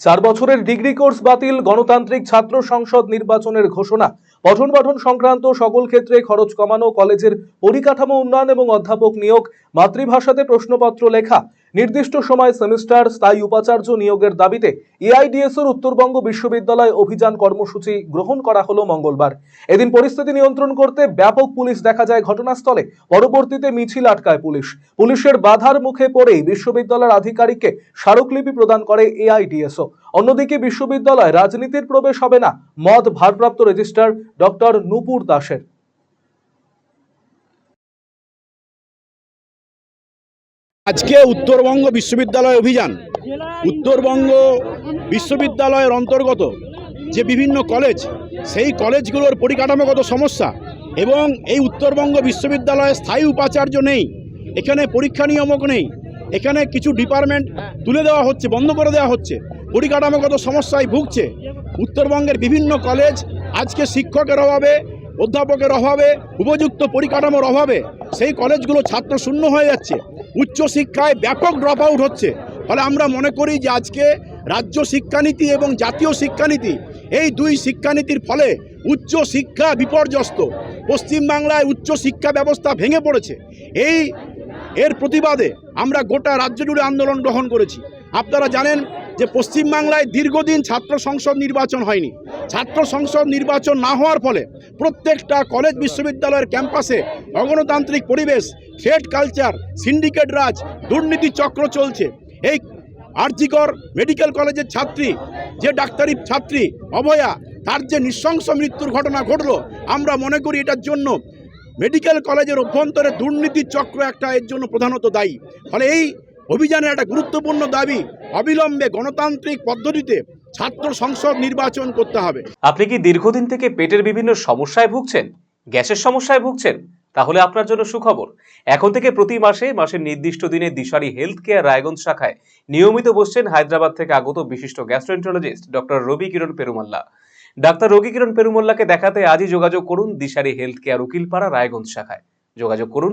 চার বছরের degree course বাতিল, গণতান্ত্রিক ছাত্র সংসদ নির্বাচনের ঘোষণা। পঠন পাঠন সংক্রান্ত সকল ক্ষেত্রে খরচ কমানো, কলেজের পরিকাঠামো উন্নয়ন এবং অধ্যাপক নিয়োগ, মাতৃভাষাতে প্রশ্নপত্র লেখা নির্দিষ্ট সময় সেমিস্টার স্থায়ী উপাচার্য নিয়োগের দাবিতে এআইডিএসওর উত্তরবঙ্গ বিশ্ববিদ্যালয় অভিযান কর্মসূচি গ্রহণ করা হলো মঙ্গলবার। এদিন পরিস্থিতি নিয়ন্ত্রণ করতে ব্যাপক পুলিশ দেখা যায় ঘটনাস্থলে। পরবর্তীতে মিছিল আটকায় পুলিশ। পুলিশের বাধার মুখে পড়েই বিশ্ববিদ্যালয়ের আধিকারিককে স্মারকলিপি প্রদান করে এআইডিএসও। অন্যদিকে বিশ্ববিদ্যালয় রাজনীতির প্রবেশ হবে না মদ ভারপ্রাপ্ত রেজিস্ট্রার ডক্টর নুপুর দাসের। আজকে উত্তরবঙ্গ বিশ্ববিদ্যালয় অভিযান, উত্তরবঙ্গ বিশ্ববিদ্যালয়ের অন্তর্গত যে বিভিন্ন কলেজ, সেই কলেজগুলোর পরিকাঠামোগত সমস্যা এবং এই উত্তরবঙ্গ বিশ্ববিদ্যালয়ে স্থায়ী উপাচার্য নেই, এখানে পরীক্ষা নিয়ামক নেই, এখানে কিছু ডিপার্টমেন্ট তুলে দেওয়া হচ্ছে, বন্ধ করে দেওয়া হচ্ছে, পরিকাঠামোগত সমস্যায় ভুগছে। উত্তরবঙ্গের বিভিন্ন কলেজ আজকে শিক্ষকের অভাবে অধ্যাপকের অভাবে, উপযুক্ত পরিকাঠামোর অভাবে সেই কলেজগুলো ছাত্র শূন্য হয়ে যাচ্ছে। উচ্চশিক্ষায় ব্যাপক ড্রপ আউট হচ্ছে। ফলে আমরা মনে করি যে আজকে রাজ্য শিক্ষানীতি এবং জাতীয় শিক্ষানীতি, এই দুই শিক্ষানীতির ফলে উচ্চ শিক্ষা বিপর্যস্ত। পশ্চিমবাংলায় উচ্চ শিক্ষা ব্যবস্থা ভেঙে পড়েছে। এই, এর প্রতিবাদে আমরা গোটা রাজ্য জুড়ে আন্দোলন গ্রহণ করেছি। আপনারা জানেন যে পশ্চিমবাংলায় দীর্ঘদিন ছাত্র সংসদ নির্বাচন হয়নি। ছাত্র সংসদ নির্বাচন না হওয়ার ফলে প্রত্যেকটা কলেজ বিশ্ববিদ্যালয়ের ক্যাম্পাসে অগণতান্ত্রিক পরিবেশ, থ্রেড কালচার, সিন্ডিকেট রাজ, দুর্নীতি চক্র চলছে। এই আরজিকর মেডিকেল কলেজের ছাত্রী, যে ডাক্তারি ছাত্রী অভয়া, তার যে নৃশংস মৃত্যুর ঘটনা ঘটলো, আমরা মনে করি এটার জন্য মেডিকেল কলেজের অভ্যন্তরে দুর্নীতির চক্র একটা এর জন্য প্রধানত দায়ী। ফলে এই অভিযানের একটা গুরুত্বপূর্ণ দাবি, অবিলম্বে গণতান্ত্রিক পদ্ধতিতে ছাত্র সংসদ নির্বাচন করতে হবে। আপনি কি দীর্ঘদিন থেকে পেটের বিভিন্ন সমস্যায় ভুগছেন? গ্যাসের সমস্যায় ভুগছেন? তাহলে আপনার জন্য সুখবর। এখন থেকে প্রতি মাসে, মাসের নির্দিষ্ট দিনে দিশারি হেলথ কেয়ার রায়গঞ্জ শাখায় নিয়মিত বসছেন হায়দ্রাবাদ থেকে আগত বিশিষ্ট gastroenterologist doctor Ravi Kiran Perumalla. Doctor Ravi Kiran পেরুমাল্লাকে দেখাতে আজই যোগাযোগ করুন দিশারি হেলথ কেয়ার উকিলপাড়া রায়গঞ্জ শাখায়। যোগাযোগ করুন